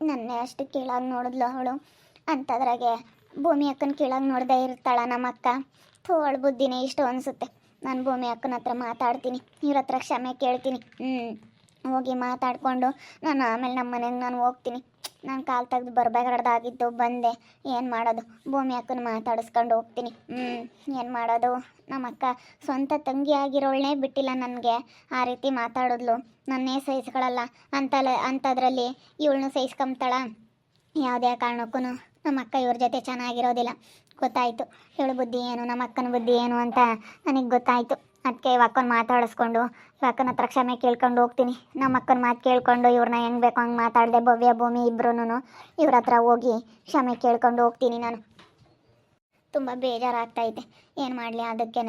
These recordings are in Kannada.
ನನ್ನೇ ಅಷ್ಟು ಕೀಳಾಗಿ ನೋಡಿದ್ಲು ಅವಳು. ಅಂಥದ್ರಾಗೆ ಭೂಮಿ ಅಕ್ಕನ ಕೀಳಾಗಿ ನೋಡ್ದೆ ಇರ್ತಾಳ ನಮ್ಮ ಅಕ್ಕ ಬುದ್ಧಿನೇ ಇಷ್ಟು ಅನಿಸುತ್ತೆ. ನಾನು ಭೂಮಿ ಅಕ್ಕನ ಹತ್ರ ಮಾತಾಡ್ತೀನಿ. ಇವ್ರ ಹತ್ರ ಕ್ಷಮೆ ಕೇಳ್ತೀನಿ. ಹ್ಞೂ ಹೋಗಿ ಮಾತಾಡಿಕೊಂಡು ನಾನು ಆಮೇಲೆ ನಮ್ಮ ಮನೆಗೆ ನಾನು ಹೋಗ್ತೀನಿ. ನಾನು ಕಾಲು ತೆಗೆದು ಬರಬೇಕಾಡ್ದಾಗಿದ್ದು ಬಂದೆ. ಏನು ಮಾಡೋದು? ಭೂಮಿ ಅಕ್ಕನ ಮಾತಾಡಿಸ್ಕೊಂಡು ಹೋಗ್ತೀನಿ. ಹ್ಞೂ ಏನು ಮಾಡೋದು? ನಮ್ಮ ಅಕ್ಕ ಸ್ವಂತ ತಂಗಿ ಬಿಟ್ಟಿಲ್ಲ ನನಗೆ. ಆ ರೀತಿ ಮಾತಾಡಿದ್ಲು. ನನ್ನೇ ಸಹಿಸ್ಕೊಳ್ಳಲ್ಲ ಅಂತಲ್ಲ ಅಂಥದ್ರಲ್ಲಿ ಇವಳನ್ನು ಸಹಿಸ್ಕೊಂಬ್ತಾಳ. ಯಾವುದೇ ಕಾರಣಕ್ಕೂ ನಮ್ಮ ಅಕ್ಕ ಇವ್ರ ಜೊತೆ ಚೆನ್ನಾಗಿರೋದಿಲ್ಲ. ಗೊತ್ತಾಯಿತು. ಇವಳು ಬುದ್ಧಿ ಏನು? ನಮ್ಮ ಅಕ್ಕನ ಬುದ್ಧಿ ಏನು ಅಂತ ನನಗೆ ಗೊತ್ತಾಯಿತು. ಅದಕ್ಕೆ ಅಕ್ಕನ ಮಾತಾಡಿಸ್ಕೊಂಡು, ಇವ ಅಕ್ಕನ ಹತ್ರ ಕ್ಷಮೆ ಕೇಳ್ಕೊಂಡು ಹೋಗ್ತೀನಿ. ನಮ್ಮ ಅಕ್ಕನ ಮಾತು ಕೇಳ್ಕೊಂಡು ಇವ್ರನ್ನ ಹೆಂಗೆ ಬೇಕು ಹಂಗೆ ಮಾತಾಡಿದೆ, ಭವ್ಯ ಭೂಮಿ ಇಬ್ಬರೂ ಇವ್ರ ಹತ್ರ ಹೋಗಿ ಕ್ಷಮೆ ಕೇಳ್ಕೊಂಡು ಹೋಗ್ತೀನಿ ನಾನು. ತುಂಬ ಬೇಜಾರಾಗ್ತೈತೆ. ಏನು ಮಾಡಲಿ ಅದಕ್ಕೇ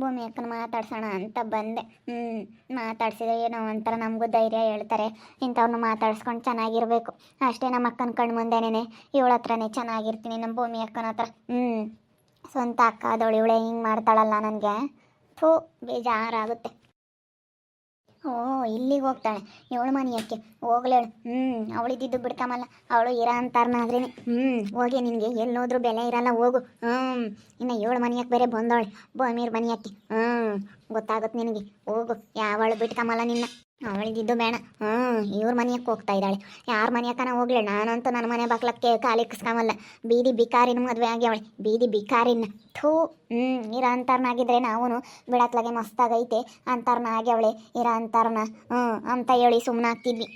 ಭೂಮಿ ಅಕ್ಕನ ಮಾತಾಡ್ಸೋಣ ಅಂತ ಬಂದೆ. ಹ್ಞೂ ಮಾತಾಡ್ಸಿದ್ರೆ ಏನೋ ಒಂಥರ ನಮಗೂ ಧೈರ್ಯ ಹೇಳ್ತಾರೆ. ಇಂಥವ್ರನ್ನ ಮಾತಾಡ್ಸ್ಕೊಂಡು ಚೆನ್ನಾಗಿರಬೇಕು. ಅಷ್ಟೇ ನಮ್ಮ ಅಕ್ಕನ ಕಣ್ಣು ಮುಂದೆನೇ ಇವಳ ಹತ್ರನೇ ಚೆನ್ನಾಗಿರ್ತೀನಿ, ನಮ್ಮ ಭೂಮಿ ಅಕ್ಕನ ಹತ್ರ. ಹ್ಞೂ ಸ್ವಂತ ಅಕ್ಕ ಆದವಳು, ಇವಳೆ ಹಿಂಗೆ ಮಾಡ್ತಾಳಲ್ಲ ನನಗೆ. ಥೂ ಬೇಜಾರಾಗುತ್ತೆ. ಓ, ಇಲ್ಲಿಗೆ ಹೋಗ್ತಾಳೆ. ಇವಳು ಮನೆಯಕ್ಕೆ. ಹೋಗ್ಲೇಳು ಹ್ಞೂ ಅವಳಿದ್ದಿದ್ದು ಬಿಡ್ಕಮಲ್ಲ ಅವಳು ಇರ ಅಂತಾರನಾದ್ರೇ ಹ್ಞೂ ಹೋಗಿ ನಿನಗೆ ಎಲ್ಲೋದ್ರೂ ಬೆಲೆ ಇರಲ್ಲ, ಹೋಗು. ಹ್ಞೂ ಇನ್ನು ಏಳು ಮನೆಯಕ್ಕೆ ಬೇರೆ ಬಂದವಳು. ಬೋಮೀರ್ ಮನೆಯಕ್ಕೆ. ಹ್ಞೂ ಗೊತ್ತಾಗುತ್ತೆ ನಿನಗೆ. ಹೋಗು. ಯಾವಳು ಬಿಟ್ಕಮಲ್ಲ ನಿನ್ನ. ಅವಳಿದ್ದಿದ್ದು ಬೇಡ. ಹ್ಞೂ ಇವ್ರ ಮನೆಯಕ್ಕೆ ಹೋಗ್ತಾ ಇದ್ದಾಳೆ. ಯಾರ ಮನೆಯಕ್ಕನ ಹೋಗ್ಲಿ ನಾನಂತೂ ನನ್ನ ಮನೆ ಬಾಗ್ಲಕ್ಕೆ ಕಾಲಿಕ್ಸ್ಕಾಮಲ್ಲ ಬೀದಿ ಬಿಕಾರಿನ ಮದುವೆ ಆಗ್ಯಾವಳೆ. ಬೀದಿ ಬಿಕಾರಿನ. ಥೂ ಹ್ಞೂ ಇರ ಅಂತರ್ನಾಗಿದ್ರೆ ನಾವು ಬಿಡತ್ಲಾಗೆ ಮಸ್ತಾಗೈತೆ. ಆಗಿ ಆಗ್ಯಾವಳೆ. ಇರ ಅಂತರ್ನ ಹ್ಞೂ ಅಂತ ಹೇಳಿ ಸುಮ್ಮನಾಗ್ತಿದ್ವಿ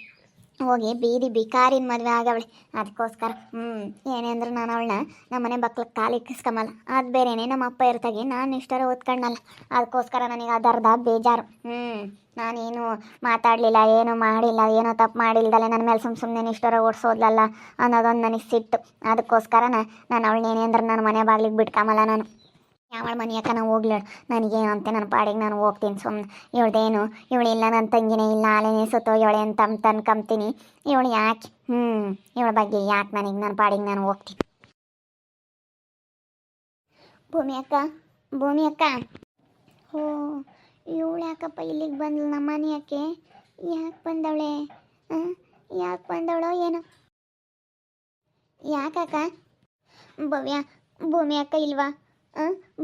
ಹೋಗಿ ಬೀದಿ ಬಿಕಾರಿನ ಮದುವೆ ಆಗವಳೆ. ಅದಕ್ಕೋಸ್ಕರ ಹ್ಞೂ ಏನೇ ಅಂದ್ರೆ ನಾನು ಅವಳನ್ನ ನಮ್ಮ ಮನೆ ಬಕ್ಲಕ್ಕೆ ಕಾಲಿಕ್ಕಿಸ್ಕಮಲ್ಲ ಅದು ಬೇರೆನೇ ನಮ್ಮ ಅಪ್ಪ ಇರ್ತಾಗೆ ನಾನು ಇಷ್ಟರ ಓದ್ಕೊಂಡಲ್ಲ ಅದಕ್ಕೋಸ್ಕರ ನನಗೆ ಅದರ್ಧ ಬೇಜಾರು. ಹ್ಞೂ ನಾನೇನು ಮಾತಾಡಲಿಲ್ಲ, ಏನು ಮಾಡಿಲ್ಲ, ಏನೋ ತಪ್ಪು ಮಾಡಿಲ್ಲದಲ್ಲ ನನ್ನ ಮೇಲೆ ಸುಮ್ಮ ಸುಮ್ಮನೆ ಇಷ್ಟರ ಓಡಿಸೋದ್ಲಲ್ಲ ಅನ್ನೋದೊಂದು ನನಗೆ ಸಿಟ್ಟು. ಅದಕ್ಕೋಸ್ಕರ ನಾನು ಅವಳನ್ನೇನೆ ಅಂದ್ರೆ ನಾನು ಮನೆ ಬಾಗ್ಲಿಗೆ ಬಿಟ್ಕೊಂಬಲ್ಲ ನಾನು. ಯಾವಳ ಮನೆಯಕ್ಕ ನಾವು ಹೋಗ್ಲೇಳು ನನಗೇನು ಅಂತ ನನ್ನ ಪಾಡಿಗೆ ನಾನು ಹೋಗ್ತೀನಿ ಸುಮ್ಮನೆ ಇವಳ್ದೇನು ಇವಳಿಲ್ಲ ನನ್ನ ತಂಗಿನೇ ಇಲ್ಲ ಅಲೆನೇ ಸುತ್ತೋ ಅಂತ ಅಂತ ಅನ್ಕಂಬ್ತೀನಿ. ಇವಳು ಯಾಕೆ ಹ್ಞೂ ಇವಳ ಬಗ್ಗೆ ಯಾಕೆ ನನಗೆ ನನ್ನ ಪಾಡಿಗೆ ನಾನು ಹೋಗ್ತೀನಿ ಭೂಮಿ ಅಕ್ಕ ಭೂಮಿ ಅಕ್ಕ. ಓ ಇವಳು ಯಾಕಪ್ಪ ಇಲ್ಲಿಗೆ ಬಂದ್ಳು ನಮ್ಮ ಮನೆಯಕ್ಕೆ ಯಾಕೆ ಬಂದವಳೆ? ಯಾಕೆ ಬಂದವಳೋ ಏನೋ? ಯಾಕಕ್ಕ ಭವ್ಯ, ಭೂಮಿ ಅಕ್ಕ ಇಲ್ವಾ?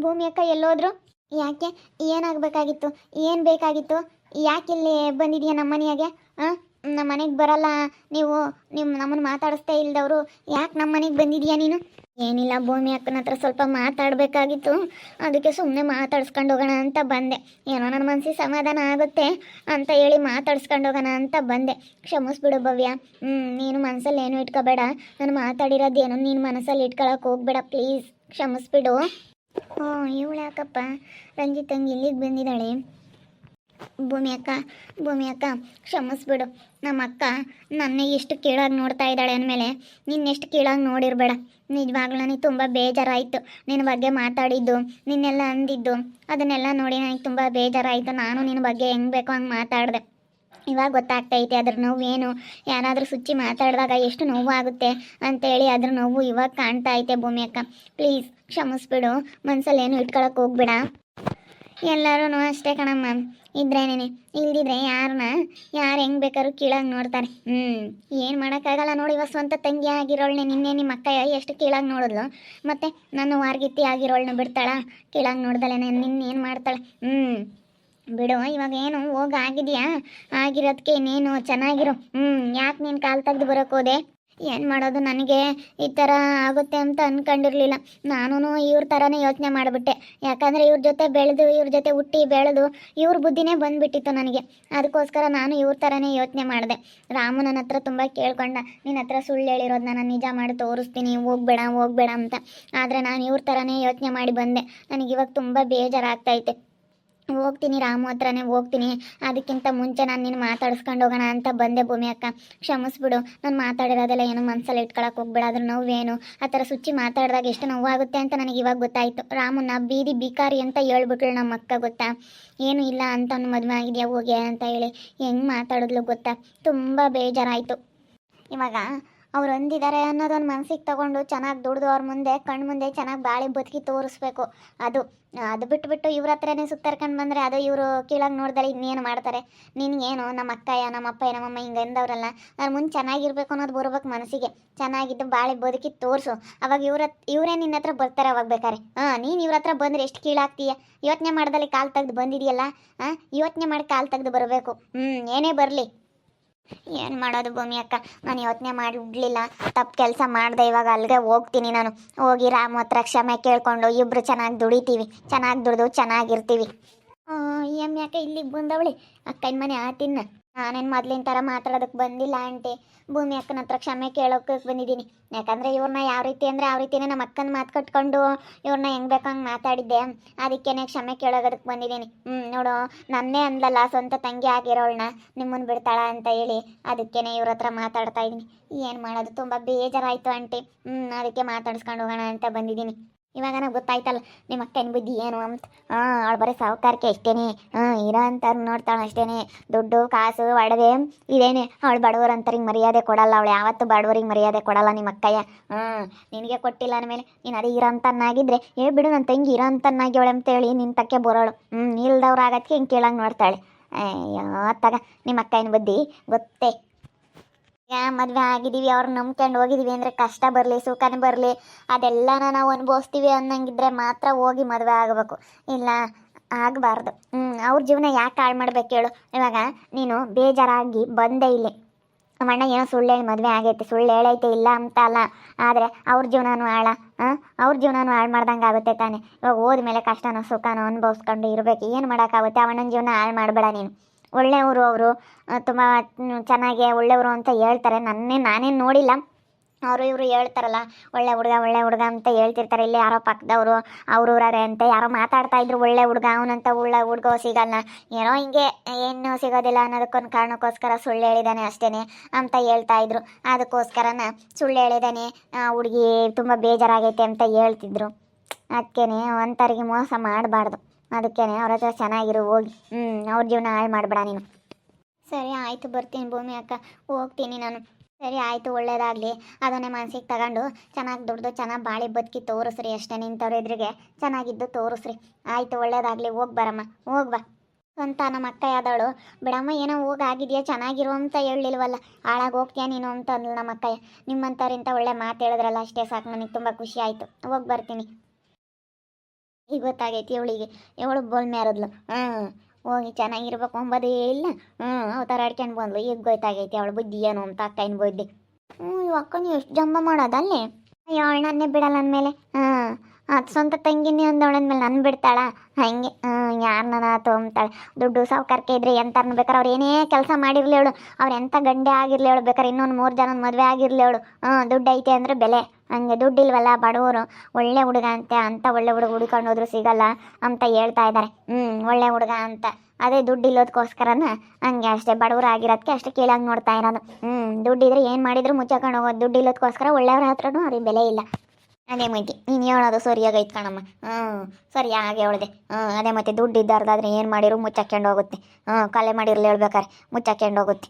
ಭೂಮಿ ಅಕ್ಕ ಎಲ್ಲೋದ್ರು? ಯಾಕೆ? ಏನಾಗಬೇಕಾಗಿತ್ತು? ಏನು ಬೇಕಾಗಿತ್ತು? ಯಾಕೆ ಇಲ್ಲಿ ಬಂದಿದೀಯ ನಮ್ಮ ಮನೆಯಾಗೆ? ನಮ್ಮ ಮನೆಗೆ ಬರಲ್ಲ. ನೀವು ನಿಮ್ಮ ನಮ್ಮನ್ನು ಮಾತಾಡಿಸ್ತಾ ಇಲ್ದವರು. ಯಾಕೆ ನಮ್ಮ ಮನೆಗೆ ಬಂದಿದೀಯ ನೀನು? ಏನಿಲ್ಲ, ಭೂಮಿ ಅಕ್ಕನ ಹತ್ರ ಸ್ವಲ್ಪ ಮಾತಾಡಬೇಕಾಗಿತ್ತು. ಅದಕ್ಕೆ ಸುಮ್ಮನೆ ಮಾತಾಡ್ಸ್ಕೊಂಡು ಹೋಗೋಣ ಅಂತ ಬಂದೆ. ಏನೋ ನನ್ನ ಮನಸ್ಸಿಗೆ ಸಮಾಧಾನ ಆಗುತ್ತೆ ಅಂತ ಹೇಳಿ ಮಾತಾಡ್ಸ್ಕೊಂಡು ಹೋಗೋಣ ಅಂತ ಬಂದೆ. ಕ್ಷಮಿಸ್ಬಿಡು ಭವ್ಯ. ಹ್ಞೂ ನೀನು ಮನಸ್ಸಲ್ಲಿ ಏನೂ ಇಟ್ಕೋಬೇಡ. ನಾನು ಮಾತಾಡಿರೋದೇನು ನೀನು ಮನಸ್ಸಲ್ಲಿ ಇಟ್ಕೊಳಕ್ಕೆ ಹೋಗ್ಬೇಡ. ಪ್ಲೀಸ್, ಕ್ಷಮಿಸ್ಬಿಡು. ಹ್ಞೂ, ಇವಳು ಯಾಕಪ್ಪ? ರಂಜಿತ್ ತಂಗಿ ಇಲ್ಲಿಗೆ ಬಂದಿದ್ದಾಳೆ. ಭೂಮಿ ಅಕ್ಕ ಭೂಮಿ ಅಕ್ಕ, ಕ್ಷಮಿಸ್ಬಿಡು. ನಮ್ಮ ಅಕ್ಕ ನನ್ನ ಎಷ್ಟು ಕೀಳಾಗಿ ನೋಡ್ತಾ ಇದ್ದಾಳೆ ಅಂದಮೇಲೆ ನಿನ್ನೆಷ್ಟು ಕೀಳಾಗಿ ನೋಡಿರಬೇಡ. ನಿಜವಾಗ್ಲೂ ನನಗೆ ತುಂಬ ಬೇಜಾರಾಯಿತು. ನಿನ್ನ ಬಗ್ಗೆ ಮಾತಾಡಿದ್ದು, ನಿನ್ನೆಲ್ಲ ಅಂದಿದ್ದು, ಅದನ್ನೆಲ್ಲ ನೋಡಿ ನನಗೆ ತುಂಬ ಬೇಜಾರಾಯಿತು. ನಾನು ನಿನ್ನ ಬಗ್ಗೆ ಹೆಂಗೆ ಬೇಕೋ ಹಂಗೆ ಮಾತಾಡಿದೆ. ಇವಾಗ ಗೊತ್ತಾಗ್ತೈತೆ ಅದ್ರ ನೋವೇನು? ಯಾರಾದರೂ ಸುಚ್ಚಿ ಮಾತಾಡಿದಾಗ ಎಷ್ಟು ನೋವು ಆಗುತ್ತೆ ಅಂತೇಳಿ ಅದ್ರ ನೋವು ಇವಾಗ ಕಾಣ್ತಾ ಐತೆ ಭೂಮಿ ಅಕ್ಕ. ಪ್ಲೀಸ್ ಕ್ಷಮಿಸ್ಬಿಡು ಮನ್ಸಲ್ಲಿ ಏನು ಇಟ್ಕೊಳಕ್ಕೆ ಹೋಗ್ಬೇಡ. ಎಲ್ಲರೂ ಅಷ್ಟೇ ಕಣಮ್ಮ. ಇದ್ರೇನೇನೆ? ಇಲ್ದಿದ್ರೆ ಯಾರನ್ನ ಯಾರು ಹೆಂಗೆ ಬೇಕಾದ್ರೂ ಕೀಳಾಗಿ ನೋಡ್ತಾರೆ. ಹ್ಞೂ ಏನು ಮಾಡೋಕ್ಕಾಗಲ್ಲ ನೋಡಿ ಇವಾಗ ಸ್ವಂತ ತಂಗಿ ಆಗಿರೋಳ್ನೆ ನಿನ್ನೆ ನಿಮ್ಮ ಅಕ್ಕ ಎಷ್ಟು ಕೀಳಾಗಿ ನೋಡಿದ್ಲು? ಮತ್ತು ನನ್ನ ವಾರ್ಗಿತ್ತಿ ಆಗಿರೋಳ್ನ ಬಿಡ್ತಾಳ? ಕೀಳಾಗಿ ನೋಡ್ದಲೆ ನಿನ್ನೇನು ಮಾಡ್ತಾಳೆ? ಹ್ಞೂ ಬಿಡು, ಇವಾಗ ಏನು? ಹೋಗ ಆಗಿದೆಯಾ? ಆಗಿರೋದಕ್ಕೆ ಇನ್ನೇನು? ಚೆನ್ನಾಗಿರು. ಹ್ಞೂ ಯಾಕೆ ನೀನು ಕಾಲು ತೆಗ್ದು ಬರೋಕ್ಕೋದೆ ಏನು ಮಾಡೋದು? ನನಗೆ ಈ ಥರ ಆಗುತ್ತೆ ಅಂತ ಅಂದ್ಕೊಂಡಿರಲಿಲ್ಲ ನಾನು ಇವ್ರ ಥರನೇ ಯೋಚನೆ ಮಾಡಿಬಿಟ್ಟೆ. ಯಾಕಂದರೆ ಇವ್ರ ಜೊತೆ ಬೆಳೆದು, ಇವ್ರ ಜೊತೆ ಹುಟ್ಟಿ, ಬೆಳೆದು ಇವ್ರ ಬುದ್ಧಿನೇ ಬಂದುಬಿಟ್ಟಿತ್ತು ನನಗೆ. ಅದಕ್ಕೋಸ್ಕರ ನಾನು ಇವ್ರ ಥರನೇ ಯೋಚನೆ ಮಾಡಿದೆ. ರಾಮು ನನ್ನ ಹತ್ರ ತುಂಬ ಕೇಳ್ಕೊಂಡ ನಿನ್ನ ಹತ್ರ ಸುಳ್ಳು ಹೇಳಿರೋದು ನಾನು ನಿಜ ಮಾಡಿ ತೋರಿಸ್ತೀನಿ. ಹೋಗ್ಬೇಡ ಹೋಗ್ಬೇಡ ಅಂತ. ಆದರೆ ನಾನು ಇವ್ರ ಥರನೇ ಯೋಚನೆ ಮಾಡಿ ಬಂದೆ. ನನಗಿವಾಗ ತುಂಬ ಬೇಜಾರಾಗ್ತೈತೆ ಹೋಗ್ತೀನಿ ರಾಮು ಹತ್ರನೇ, ಹೋಗ್ತೀನಿ. ಅದಕ್ಕಿಂತ ಮುಂಚೆ ನಾನು ನಿನ್ನ ಮಾತಾಡಿಸ್ಕೊಂಡು ಹೋಗೋಣ ಅಂತ ಬಂದೆ ಭೂಮಿ ಅಕ್ಕ. ಕ್ಷಮಿಸ್ಬಿಡು, ನಾನು ಮಾತಾಡಿರೋದೆಲ್ಲ ಏನು ಮನಸ್ಸಲ್ಲಿ ಇಟ್ಕೊಳಕ್ಕೆ ಹೋಗ್ಬೇಡ, ಅದ್ರ ನೋವೇನು? ಆ ಥರ ಸುಚ್ಚಿ ಮಾತಾಡಿದಾಗ ಎಷ್ಟು ನೋವಾಗುತ್ತೆ ಅಂತ ನನಗೆ ಇವಾಗ ಗೊತ್ತಾಯಿತು. ರಾಮನ್ನ ಬೀದಿ ಬಿಕಾರಿ ಅಂತ ಹೇಳ್ಬಿಟ್ಳು ನಮ್ಮ ಅಕ್ಕ, ಗೊತ್ತಾ? ಏನು ಇಲ್ಲ ಅಂತ ಅವ್ನು ಮದುವೆ ಆಗಿದೆಯಾ ಹೋಗ್ಯಾ ಅಂತ ಹೇಳಿ. ಹೆಂಗೆ ಮಾತಾಡಿದ್ಲು ಗೊತ್ತಾ? ತುಂಬ ಬೇಜಾರಾಯಿತು. ಇವಾಗ ಅವ್ರು ಅಂದಿದ್ದಾರೆ ಅನ್ನೋದೊಂದು ಮನಸ್ಸಿಗೆ ತಗೊಂಡು ಚೆನ್ನಾಗಿ ದುಡ್ದು ಅವ್ರ ಮುಂದೆ ಕಣ್ಣು ಮುಂದೆ ಚೆನ್ನಾಗಿ ಬಾಳಿ ಬದುಕಿ ತೋರಿಸ್ಬೇಕು. ಅದು ಅದು ಬಿಟ್ಬಿಟ್ಟು ಇವ್ರ ಹತ್ರನೇ ಸುತ್ತರ್ಕೊಂಡು ಬಂದರೆ ಅದು ಇವರು ಕೀಳಾಗಿ ನೋಡಿದ್ರೆ ಇನ್ನೇನು ಮಾಡ್ತಾರೆ. ನಿನಗೇನು ನಮ್ಮ ಅಕ್ಕಯ್ಯ ನಮ್ಮ ಅಪ್ಪಯ್ಯ ನಮ್ಮಮ್ಮ ಹಿಂಗೆ ಅಂದವ್ರಲ್ಲ, ನಾನು ಮುಂದೆ ಚೆನ್ನಾಗಿರ್ಬೇಕು ಅನ್ನೋದು ಬರ್ಬೇಕು ಮನಸ್ಸಿಗೆ ಚೆನ್ನಾಗಿದ್ದು ಬಾಳಿ ಬದುಕಿ ತೋರಿಸು. ಅವಾಗ ಇವ್ರ ಇವರೇ ನಿನ್ನ ಹತ್ರ ಬರ್ತಾರೆ ಅವಾಗ ಬೇಕಾರೆ. ಹಾಂ, ನೀನು ಇವ್ರ ಹತ್ರ ಬಂದರೆ ಎಷ್ಟು ಕೀಳಾಗ್ತೀಯ? ಯೋಚನೆ ಮಾಡ್ದಲ್ಲಿ ಕಾಲು ತೆಗೆದು ಬಂದಿದೆಯಲ್ಲ, ಹಾಂ? ಯೋಚನೆ ಮಾಡಿ ಕಾಲು ತೆಗೆದು ಬರಬೇಕು. ಹ್ಞೂ ಏನೇ ಬರಲಿ. ಏನು ಮಾಡೋದು ಭೂಮಿ ಅಕ್ಕ? ನಾನು ಯೋಚನೆ ಮಾಡಿಡ್ಲಿಲ್ಲ ತಪ್ಪು ಕೆಲಸ ಮಾಡಿದೆ ಇವಾಗ ಅಲ್ಲಿಗೆ ಹೋಗ್ತೀನಿ ನಾನು. ಹೋಗಿ ರಾಮ ಹತ್ರ ಕ್ಷಮೆ ಕೇಳಿಕೊಂಡು ಇಬ್ಬರು ಚೆನ್ನಾಗಿ ದುಡಿತೀವಿ. ಚೆನ್ನಾಗಿ ದುಡಿದು ಚೆನ್ನಾಗಿರ್ತೀವಿ ಎಮ್ಮೆ ಅಕ್ಕ ಇಲ್ಲಿಗೆ ಬಂದವಳಿ? ಅಕ್ಕನ ಮನೆ ಆತಿನ್ನ ನಾನೇನು ಮೊದ್ಲಿನ ಥರ ಮಾತಾಡೋದಕ್ಕೆ ಬಂದಿಲ್ಲ ಆಂಟಿ. ಭೂಮಿ ಅಕ್ಕನ ಹತ್ರ ಕ್ಷಮೆ ಕೇಳೋಕೆ ಬಂದಿದ್ದೀನಿ. ಯಾಕಂದರೆ ಇವ್ರನ್ನ ಯಾವ ರೀತಿ ಅಂದರೆ ಯಾವ ರೀತಿನೇ ನಮ್ಮ ಅಕ್ಕನ ಮಾತು ಕಟ್ಕೊಂಡು ಇವ್ರನ್ನ ಹೆಂಗೆ ಬೇಕೋ ಹಂಗೆ ಮಾತಾಡಿದ್ದೆ. ಅದಕ್ಕೇನೆ ಕ್ಷಮೆ ಕೇಳೋದಕ್ಕೆ ಬಂದಿದ್ದೀನಿ. ಹ್ಞೂ ನೋಡು, ನನ್ನೇ ಅಂದಲ್ಲ ಸ್ವಂತ ತಂಗಿ ಆಗಿರೋಳ್ನ ನಿಮ್ಮನ್ನು ಬಿಡ್ತಾಳ ಅಂತ ಹೇಳಿ ಅದಕ್ಕೇನೆ ಇವ್ರ ಹತ್ರ ಮಾತಾಡ್ತಾ ಇದ್ದೀನಿ. ಏನು ಮಾಡೋದು, ತುಂಬ ಬೇಜಾರಾಯಿತು ಆಂಟಿ. ಹ್ಞೂ ಅದಕ್ಕೆ ಮಾತಾಡಿಸ್ಕೊಂಡು ಹೋಗೋಣ ಅಂತ ಬಂದಿದ್ದೀನಿ. ಇವಾಗ ನನಗೆ ಗೊತ್ತಾಯ್ತಲ್ಲ ನಿಮ್ಮ ಅಕ್ಕನ ಬುದ್ಧಿ ಏನು ಅಂತ. ಹಾಂ, ಅವಳು ಬರೀ ಸಾಹುಕಾರಕ್ಕೆ ಅಷ್ಟೇನೆ ಹಾಂ, ಇರೋ ಅಂತವ್ರು ನೋಡ್ತಾಳೆ ಅಷ್ಟೇನೆ. ದುಡ್ಡು, ಕಾಸು, ಒಡವೆ ಇದೇನೆ ಅವಳು ಬಡವರು ಅಂತಾರಿಗೆ ಮರ್ಯಾದೆ ಕೊಡಲ್ಲ. ಅವಳು ಯಾವತ್ತೂ ಬಡವರಿಗೆ ಮರ್ಯಾದೆ ಕೊಡಲ್ಲ ನಿಮ್ಮ ಅಕ್ಕಯ್ಯ. ಹ್ಞೂ ನಿನಗೆ ಕೊಟ್ಟಿಲ್ಲ ಅಂದಮೇಲೆ ನೀನು ಅದೇ ಇರೋ ಅಂತನ್ನಾಗಿದ್ದರೆ ಏ ಬಿಡು ನನ್ನ ತಂಗಿ ಇರೋ ಅಂತನ್ನಾಗಿ ಅಂತೇಳಿ ನಿನ್ನ ತಕ್ಕೆ ಬರೋಳು. ಹ್ಞೂ ಇಲ್ದವ್ರು ಆಗತ್ತೆ ಹಿಂಗೆ ಕೇಳಂಗೆ ನೋಡ್ತಾಳೆ. ಅಯ್ಯೋ, ತಗ, ನಿಮ್ಮ ಅಕ್ಕನ ಬುದ್ಧಿ ಗೊತ್ತೇ. ಯಾ, ಮದುವೆ ಆಗಿದ್ದೀವಿ, ಅವ್ರು ನಂಬ್ಕೊಂಡು ಹೋಗಿದ್ದೀವಿ ಅಂದರೆ ಕಷ್ಟ ಬರಲಿ, ಸುಖನೇ ಬರಲಿ. ಅದೆಲ್ಲನ ನಾವು ಅನುಭವಿಸ್ತೀವಿ ಅನ್ನಂಗಿದ್ರೆ ಮಾತ್ರ ಹೋಗಿ ಮದುವೆ ಆಗಬೇಕು. ಇಲ್ಲ, ಆಗಬಾರ್ದು. ಹ್ಞೂ ಅವ್ರ ಜೀವನ ಯಾಕೆ ಹಾಳು ಮಾಡ್ಬೇಕು ಹೇಳು. ಇವಾಗ ನೀನು ಬೇಜಾರಾಗಿ ಬಂದೆ ಇಲ್ಲಿ. ನಮ್ಮ ಅಣ್ಣ ಏನೋ ಸುಳ್ಳು ಮದುವೆ ಆಗೈತೆ, ಸುಳ್ಳು ಹೇಳೈತೆ, ಇಲ್ಲ ಅಂತ ಅಲ್ಲ. ಆದರೆ ಅವ್ರ ಜೀವನನೂ ಹಾಳ. ಹಾಂ ಅವ್ರ ಜೀವನನೂ ಹಾಳು ಮಾಡ್ದಂಗೆ ಆಗುತ್ತೆ ತಾನೆ. ಇವಾಗ ಹೋದ್ಮೇಲೆ ಕಷ್ಟನೋ, ಸುಖನೋ ಅನುಭವಿಸ್ಕೊಂಡು ಇರಬೇಕು. ಏನು ಮಾಡೋಕ್ಕಾಗುತ್ತೆ? ಅವಣ್ಣನ ಜೀವನ ಹಾಳು ಮಾಡಬೇಡ ನೀನು. ಒಳ್ಳೆಯವರು ಅವರು ತುಂಬ ಚೆನ್ನಾಗಿ ಒಳ್ಳೆಯವರು ಅಂತ ಹೇಳ್ತಾರೆ. ನನ್ನೇ ನಾನೇನು ನೋಡಿಲ್ಲ. ಅವರು ಇವರು ಹೇಳ್ತಾರಲ್ಲ, ಒಳ್ಳೆ ಹುಡುಗ ಒಳ್ಳೆ ಹುಡುಗ ಅಂತ ಹೇಳ್ತಿರ್ತಾರೆ. ಇಲ್ಲಿ ಯಾರೋ ಪಕ್ಕದವರು ಅವ್ರವ್ರೇ ಅಂತ ಯಾರೋ ಮಾತಾಡ್ತಾ ಇದ್ರು, ಒಳ್ಳೆ ಹುಡುಗ, ಅವನಂತ ಒಳ್ಳೆ ಹುಡುಗ ಸಿಗಲ್ಲ. ಏನೋ ಹಿಂಗೆ, ಏನು ಸಿಗೋದಿಲ್ಲ ಅನ್ನೋದಕ್ಕೊಂದು ಕಾರಣಕ್ಕೋಸ್ಕರ ಸುಳ್ಳು ಹೇಳಿದಾನೆ ಅಷ್ಟೇ ಅಂತ ಹೇಳ್ತಾ ಇದ್ರು. ಅದಕ್ಕೋಸ್ಕರನ ಸುಳ್ಳು ಹೇಳಿದಾನೆ ಹುಡುಗಿ ತುಂಬ ಬೇಜಾರಾಗೈತೆ ಅಂತ ಹೇಳ್ತಿದ್ರು. ಅದಕ್ಕೇ ಒಂಥರಿಗೆ ಮೋಸ ಮಾಡಬಾರ್ದು. ಅದಕ್ಕೇನೆ ಅವ್ರ ಹತ್ರ ಚೆನ್ನಾಗಿರು, ಹೋಗಿ. ಹ್ಞೂ ಅವ್ರ ಜೀವನ ಹಾಳು ಮಾಡಬೇಡ ನೀನು. ಸರಿ, ಆಯಿತು ಬರ್ತೀನಿ ಭೂಮಿ ಅಕ್ಕ. ಹೋಗ್ತೀನಿ ನಾನು. ಸರಿ, ಆಯಿತು, ಒಳ್ಳೇದಾಗಲಿ. ಅದನ್ನೇ ಮನಸ್ಸಿಗೆ ತಗೊಂಡು ಚೆನ್ನಾಗಿ ದುಡ್ದು, ಚೆನ್ನಾಗಿ ಬಾಳಿ ಬದುಕಿ ತೋರಿಸ್ರಿ ಅಷ್ಟೇ ನಿಂತವ್ರ ಎದುರಿಗೆ. ಚೆನ್ನಾಗಿದ್ದು ತೋರಿಸ್ರಿ. ಆಯಿತು, ಒಳ್ಳೇದಾಗಲಿ. ಹೋಗಿ ಬರಮ್ಮ. ಹೋಗಿ ಬಾ. ಅಂತ ನಮ್ಮ ಅಕ್ಕ ಯಾದವಳು ಬಿಡಮ್ಮ, ಏನೋ ಹೋಗಿ ಆಗಿದೆಯಾ, ಚೆನ್ನಾಗಿರು ಅಂತ ಹೇಳಿಲ್ವಲ್ಲ ಹಾಳಾಗಿ ಹೋಗ್ತೀಯಾ ನೀನು ಅಂತ ಅಂದ್ಲು ನಮ್ಮ ಅಕ್ಕಯ್ಯ. ನಿಮ್ಮಂಥವ್ರಿಂತ ಒಳ್ಳೆ ಮಾತು ಹೇಳಿದ್ರಲ್ಲ ಅಷ್ಟೇ ಸಾಕು. ನನಗೆ ತುಂಬ ಖುಷಿ ಆಯಿತು. ಹೋಗಿ ಬರ್ತೀನಿ. ಈಗ ಗೊತ್ತಾಗೈತಿ ಅವಳಿಗೆ. ಇವಳು ಬೋಲ್ ಮ್ಯಾರದ್ಲು. ಹ್ಞೂ, ಹೋಗಿ ಚೆನ್ನಾಗಿರ್ಬೇಕು ಅಂಬೋದೇ ಇಲ್ಲ. ಹ್ಞೂ, ಅವತಾರ ಆಡ್ಕೊಂಡು ಬಂದ್ಲು. ಈಗ ಗೊತ್ತಾಗೈತಿ ಅವಳು ಬುದ್ಧಿ ಏನು ಅಂತ ಅಕ್ಕನ ಬುದ್ಧಿ. ಹ್ಞೂ, ಇವ್ ಅಕ್ಕನ ಎಷ್ಟು ಜಂಬ ಮಾಡೋದಲ್ಲಿ ಅಯ್ಯೋ ಅವಳು ನನ್ನೇ ಬಿಡಲ್ಲ ಅಂದಮೇಲೆ. ಹಾಂ ಅದು ಸ್ವಂತ ತಂಗಿನೇ ಅಂದವಳಂದ್ಮೇಲೆ ನನ್ನ ಬಿಡ್ತಾಳ. ಹಂಗೆ, ಹ್ಞೂ, ಯಾರನ್ನ ತೊಗೊಂತಾಳೆ ದುಡ್ಡು ಸಾವುಕಾರಕ್ಕೆ ಇದ್ರೆ ಎಂತ ಬೇಕಾರೆ ಅವ್ರು ಏನೇ ಕೆಲಸ ಮಾಡಿರಲಿ ಅವಳು. ಅವ್ರು ಎಂಥ ಗಂಡೆ ಆಗಿರಲಿ ಅವಳು ಬೇಕಾರೆ ಇನ್ನೊಂದು ಮೂರು ಜನ ಮದುವೆ ಆಗಿರಲಿ ಅವಳು. ಹ್ಞೂ ದುಡ್ಡು ಐತೆ ಅಂದರೆ ಬೆಲೆ. ಹಂಗೆ ದುಡ್ಡಿಲ್ವಲ್ಲ ಬಡವರು? ಒಳ್ಳೆ ಹುಡುಗ ಅಂತೆ, ಅಂತ ಒಳ್ಳೆ ಹುಡುಗ ಹುಡುಕೊಂಡು ಹೋದ್ರು ಸಿಗಲ್ಲ ಅಂತ ಹೇಳ್ತಾ ಇದ್ದಾರೆ. ಹ್ಞೂ ಒಳ್ಳೆ ಹುಡುಗ ಅಂತ. ಅದೇ ದುಡ್ಡು ಇಲ್ಲೋದಕ್ಕೋಸ್ಕರನ ಹಂಗೆ ಅಷ್ಟೇ ಬಡವರು ಆಗಿರೋದಕ್ಕೆ ಅಷ್ಟೇ ಕೀಳಾಗಿ ನೋಡ್ತಾ ಇರೋದು. ಹ್ಞೂ ದುಡ್ಡಿದ್ರೆ ಏನು ಮಾಡಿದ್ರು ಮುಚ್ಚಾಕೊಂಡು ಹೋಗೋದು. ದುಡ್ಡು ಇಲ್ಲೋದಕ್ಕೋಸ್ಕರ ಒಳ್ಳೆಯವ್ರ ಹತ್ರನೂ ಅವ್ರಿಗೆ ಬೆಲೆ ಇಲ್ಲ. ಅದೇ ಮೈತಿ, ನೀನು ಹೇಳೋದು ಸರಿಯಾಗೈತೆ ಕಣಮ್ಮ. ಹ್ಞೂ ಸರಿ, ಹಾಗೆ ಹೇಳಿದೆ. ಹ್ಞೂ ಅದೇ ಮತ್ತೆ ದುಡ್ಡು ಇದ್ದಾರ್ದಾದ್ರೆ ಏನು ಮಾಡಿರು ಮುಚ್ಚಾಕೊಂಡು ಹೋಗುತ್ತೆ. ಹ್ಞೂ ಕಲೆ ಮಾಡಿರ್ಲಿ ಹೇಳ್ಬೇಕಾರೆ ಮುಚ್ಚಾಕೊಂಡು ಹೋಗುತ್ತೆ.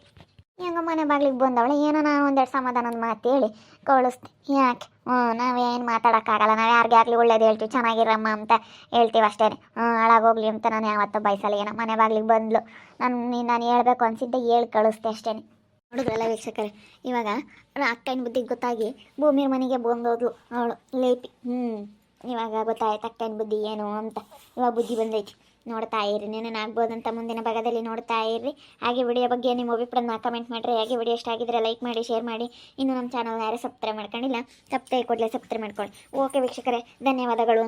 ಹೆಂಗ ಮನೆ ಬಾಗ್ಲಿಗೆ ಬಂದವಳೆ, ಏನೋ ನಾನು ಒಂದೆರಡು ಸಮಾಧಾನದ ಮಾತು ಹೇಳಿ ಕಳಿಸ್ತೆ. ಯಾಕೆ? ಹ್ಞೂ ನಾವೇನು ಮಾತಾಡೋಕ್ಕಾಗಲ್ಲ, ನಾವು ಯಾರಿಗೆ ಆಗಲಿ ಒಳ್ಳೇದು ಹೇಳ್ತೀವಿ, ಚೆನ್ನಾಗಿರಮ್ಮ ಅಂತ ಹೇಳ್ತೀವಿ ಅಷ್ಟೇ ಹ್ಞೂ, ಹಾಳಾಗೋಗ್ಲಿ ಅಂತ ನಾನು ಯಾವತ್ತೂ ಬಯಸಲ್ಲ, ಏನೋ ಮನೆ ಬಾಗ್ಲಿಗೆ ಬಂದ್ಲು. ನಾನು, ನೀನು, ನಾನು ಹೇಳ್ಬೇಕು ಅನ್ಸಿದ್ದೆ, ಹೇಳಿ ಕಳಿಸ್ತೆ ಅಷ್ಟೇ ಹುಡುಗರೆಲ್ಲ ವೀಕ್ಷಕರೇ, ಇವಾಗ ಅಕ್ಕನ ಬುದ್ಧಿಗೆ ಗೊತ್ತಾಗಿ ಭೂಮಿ ಮನೆಗೆ ಬಂದೋದ್ಲು ಅವಳು, ಲೇಪಿ. ಹ್ಞೂ, ಇವಾಗ ಗೊತ್ತಾಯ್ತು ಅಕ್ಕನ ಬುದ್ಧಿ ಏನು ಅಂತ. ಇವಾಗ ಬುದ್ಧಿ ಬಂದೈತಿ. ನೋಡ್ತಾ ಇರಿ ಅಂತ ಮುಂದಿನ ಭಾಗದಲ್ಲಿ ನೋಡ್ತಾ ಇರ್ರಿ ಹಾಗೆ ವಿಡಿಯೋ ಬಗ್ಗೆ ನಿಮ್ಮ ಅಭಿಪ್ರಾಯನ ಕಮೆಂಟ್ ಮಾಡಿರಿ. ಹಾಗೆ ವಿಡಿಯೋ ಇಷ್ಟ ಆಗಿದ್ರೆ ಲೈಕ್ ಮಾಡಿ ಶೇರ್ ಮಾಡಿ. ಇನ್ನು ನಮ್ಮ ಚಾನಲ್ ಯಾರು ಸಬ್ಸ್ಕ್ರೈಬ್ ಮಾಡ್ಕೊಂಡಿಲ್ಲ ಸಬ್ಸ್ಕ್ರೈಬ್ ಕೊಡಲೇ ಸಬ್ಸ್ಕ್ರೈಬ್ ಮಾಡ್ಕೊಳ್ಳಿ. ಓಕೆ ವೀಕ್ಷಕರೇ, ಧನ್ಯವಾದಗಳು.